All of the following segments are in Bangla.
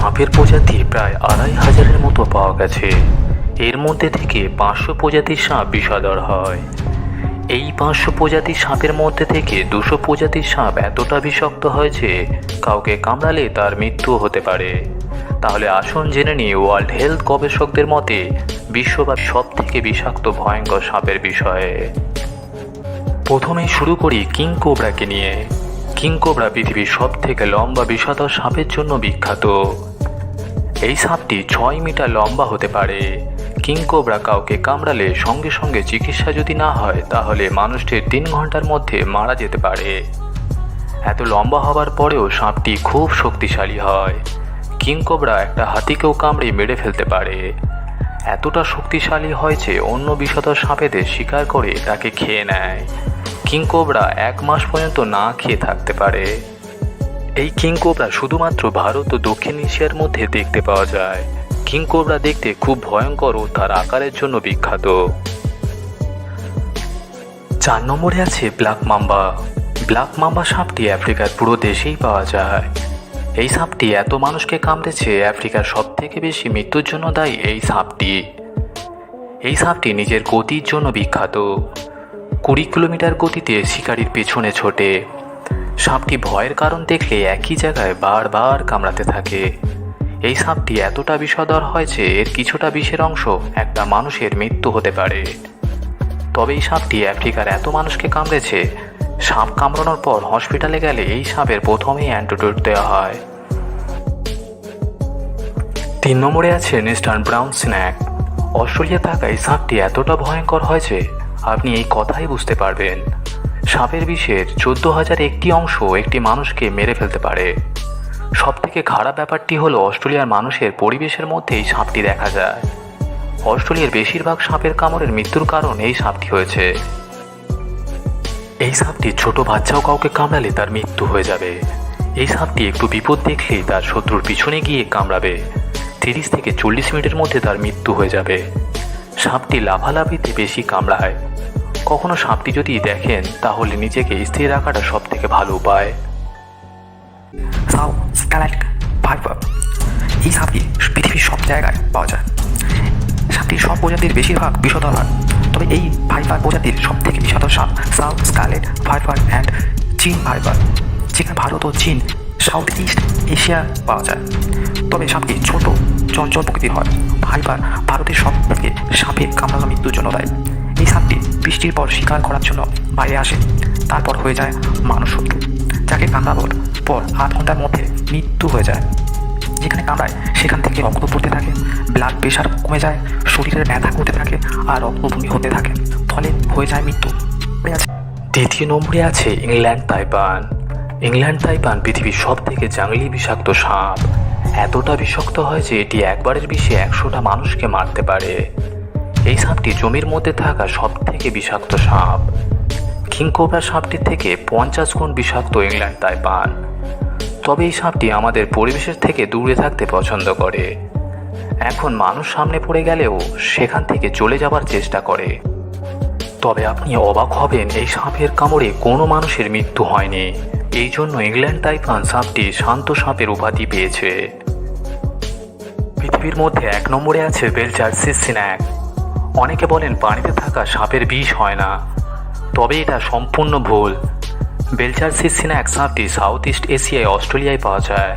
সাপের প্রজাতি প্রায় আড়াই হাজারের মতো পাওয়া গেছে। এর মধ্যে থেকে পাঁচশো প্রজাতির সাপ বিষাদর হয়। এই পাঁচশো প্রজাতির সাপের মধ্যে থেকে দুশো প্রজাতির সাপ এতটা বিষাক্ত হয়েছে কাউকে কামড়ালে তার মৃত্যু হতে পারে। তাহলে আসুন জেনে নিই ওয়ার্ল্ড হেলথ গবেষকদের মতে, বিশ্বব্যাপী সব থেকে বিষাক্ত ভয়ঙ্কর সাপের বিষয়ে। প্রথমেই শুরু করি কিং কোবরাকে নিয়ে। কিং কোবরা পৃথিবীর সব থেকে লম্বা বিষাদর সাপের জন্য বিখ্যাত। এই সাপটি ছয় মিটার লম্বা হতে পারে। কিং কোবরা কাউকে কামড়ালে সঙ্গে সঙ্গে চিকিৎসা যদি না হয়, তাহলে মানুষটির তিন ঘণ্টার মধ্যে মারা যেতে পারে। এত লম্বা হবার পরেও সাপটি খুব শক্তিশালী হয়। কিং কোবরা একটা হাতিকেও কামড়ে মেরে ফেলতে পারে। এতটা শক্তিশালী হয় যে অন্য বিষধর সাপেদের শিকার করে তাকে খেয়ে নেয়। কিং কোবরা এক মাস পর্যন্ত না খেয়ে থাকতে পারে। এই কিং কোবরা শুধুমাত্র ভারত ও দক্ষিণ এশিয়ার মধ্যে দেখতে পাওয়া যায়। কিং কোবরা দেখতে খুব ভয়ঙ্কর ও তার আকারের জন্য বিখ্যাত। চার নম্বরে আছে ব্ল্যাক মাম্বা। ব্ল্যাক মাম্বা সাপটি আফ্রিকার পুরো দেশেই পাওয়া যায়। এই সাপটি এত মানুষকে কামড়েছে, আফ্রিকার সব থেকে বেশি মৃত্যুর জন্য দায়ী এই সাপটি। এই সাপটি নিজের গতির জন্য বিখ্যাত। কুড়ি কিলোমিটার গতিতে শিকারির পেছনে ছোটে। সাপটি ভয়ের কারণ দেখলে একই জায়গায় বারবার কামড়াতে থাকে। এই সাপটি এতটা বিষধর হয় যে এর কিছুটা বিষের অংশ একটা মানুষের মৃত্যু হতে পারে। তবে এই সাপটি আফ্রিকার এত মানুষকে কামড়েছে, সাপ কামড়ানোর পর হসপিটালে গেলে এই সাপের প্রথমেই অ্যান্টিডোট দেওয়া হয়। তিন নম্বরে আছে নেস্টার্ন ব্রাউন স্ন্যাক। অস্ট্রেলিয়া থাকা এই সাপটি এতটা ভয়ঙ্কর হয় যে আপনি এই কথাই বুঝতে পারবেন। সাপের বিষের চোদ্দ হাজার একটি অংশ একটি মানুষকে মেরে ফেলতে পারে। সব থেকে খারাপ ব্যাপারটি হলো অস্ট্রেলিয়ার মানুষের পরিবেশের মধ্যেই সাপটি দেখা যায়। অস্ট্রেলিয়ার বেশিরভাগ সাপের কামড়ের মৃত্যুর কারণ এই সাপটি হয়েছে। এই সাপটি ছোট বাচ্চাও কাউকে কামড়ালে তার মৃত্যু হয়ে যাবে। এই সাপটি একটু বিপদ দেখলেই তার শত্রুর পিছনে গিয়ে কামড়াবে। তিরিশ থেকে চল্লিশ মিনিটের মধ্যে তার মৃত্যু হয়ে যাবে। সাপটি লাভালাভিতে বেশি কামড়ায়। কখনো সাপটি যদি দেখেন, তাহলে নিজেকে স্থির রাখাটা সব থেকে ভালো উপায়। এই সাপটি পৃথিবীর সব জায়গায় পাওয়া যায়। সাপটির সব প্রজাতির বেশিরভাগ বিষধর হয়। তবে এই ভাইপার প্রজাতির সব থেকে বিষধর সাপ south scaled viper and chain viper যেখানে ভারত ও চীন সাউথ ইস্ট এশিয়া পাওয়া যায়। তবে সাপটি ছোট চঞ্চল প্রকৃতির হয়। ভাইপার ভারতের থেকে সাপের কামড়ানো মৃত্যুর জন্য দায়ী এই সাপটি বৃষ্টির পর শিকার করার জন্য বাইরে আসে, তারপর হয়ে যায় মানুষ শত্রু, যাকে কামড়ানোর পর আধ ঘণ্টার মধ্যে মৃত্যু হয়ে যায়। যেখানে কামড়ায়, সেখান থেকে রক্ত পড়তে থাকে ব্লাড প্রেশার কমে যায়, শরীরের ব্যথা করতে থাকে আর রক্তভূমি হতে থাকে। ফলে হয়ে যায় মৃত্যু। দ্বিতীয় নম্বরে আছে ইংল্যান্ড তাইপান। ইংল্যান্ড তাইপান পৃথিবীর সব থেকে জাংলি বিষাক্ত সাপ। এতটা বিষাক্ত হয় যে এটি একবারের বিষে একশোটা মানুষকে মারতে পারে। এই সাপটি জমির মধ্যে থাকা সব থেকে বিষাক্ত সাপ। কিংকোবরা সাপটির থেকে পঞ্চাশ গুণ বিষাক্ত ইংল্যান্ড তাই পান। তবে এই সাপটি আমাদের পরিবেশের থেকে দূরে থাকতে পছন্দ করে। এখন মানুষ সামনে পড়ে গেলেও সেখান থেকে চলে যাবার চেষ্টা করে। তবে আপনি অবাক হবেন, এই সাপের কামড়ে কোনো মানুষের মৃত্যু হয়নি। এই জন্য ইংল্যান্ড টাইপান সাপটি শান্ত সাপের উপাধি পেয়েছে। পৃথিবীর মধ্যে এক নম্বরে আছে বেলচার সিসিন্যাক অনেকে বলেন পানিতে থাকা সাপের বিষ হয় না। তবে এটা সম্পূর্ণ ভুল। বেলচার সিসিন্যাক সাপটি সাউথ ইস্ট এশিয়ায় অস্ট্রেলিয়ায় পাওয়া যায়।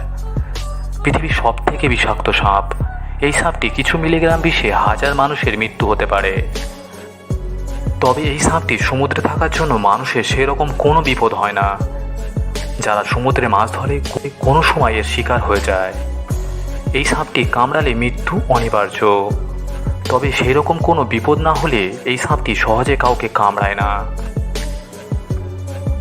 পৃথিবীর সব থেকে বিষাক্ত সাপ। এই সাপটি কিছু মিলিগ্রাম বিষে হাজার মানুষের মৃত্যু হতে পারে। তবে এই সাপটি সমুদ্রে থাকার জন্য মানুষের সেরকম কোনো বিপদ হয় না। যারা সমুদ্রে মাছ ধরে কোনো সময় এর শিকার হয়ে যায়। এই সাপটি কামড়ালে মৃত্যু অনিবার্য। তবে সেরকম কোনো বিপদ না হলে এই সাপটি সহজে কাউকে কামড়ায় না।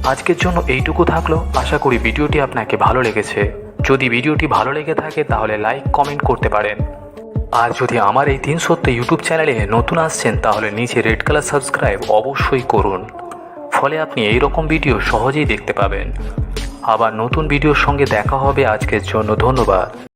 আজকের জন্য এইটুকু থাকল। আশা করি ভিডিওটি আপনাকে ভালো লেগেছে। যদি ভিডিওটি ভালো লেগে থাকে, তাহলে লাইক, কমেন্ট করতে পারেন। আর যদি আমার এই তিন সত্য ইউটিউব চ্যানেলে নতুন আসছেন, তাহলে নিচে রেড কালার সাবস্ক্রাইব অবশ্যই করুন। ফলে আপনি এই রকম ভিডিও সহজেই দেখতে পাবেন। আবার নতুন ভিডিওর সঙ্গে দেখা হবে আজকের জন্য। ধন্যবাদ।